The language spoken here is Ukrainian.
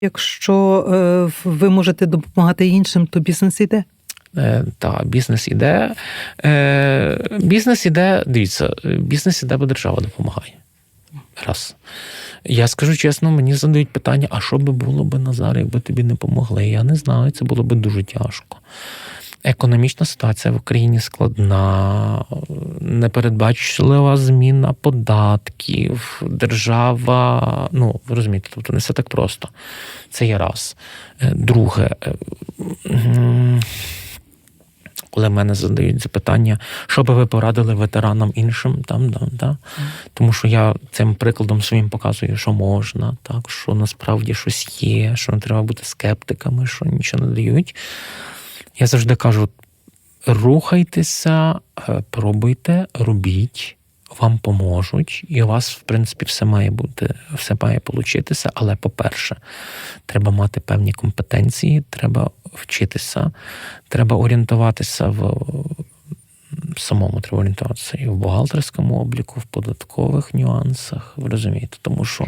Якщо е, ви можете допомагати іншим, то бізнес іде. Е, Та бізнес іде. Е, Бізнес іде, дивіться, бізнес іде, бо держава допомагає. Раз. Я скажу чесно, мені задають питання: а що би було би Назар, якби тобі не помогли? Я не знаю, це було би дуже тяжко. Економічна ситуація в Україні складна, непередбачлива зміна податків, держава. Ну, ви розумієте, тобто не все так просто. Це є раз. Е, Друге, е, коли мене задають запитання, що би ви порадили ветеранам іншим, там, там, да. тому що я цим прикладом своїм показую, що можна, так, що насправді щось є, що не треба бути скептиками, що нічого не дають. Я завжди кажу: рухайтеся, е, пробуйте, робіть, вам поможуть, і у вас, в принципі, все має бути, все має получитися. Але, по-перше, треба мати певні компетенції, треба вчитися, треба орієнтуватися в самому треба орієнтуватися і в бухгалтерському обліку, в податкових нюансах. Ви розумієте, тому що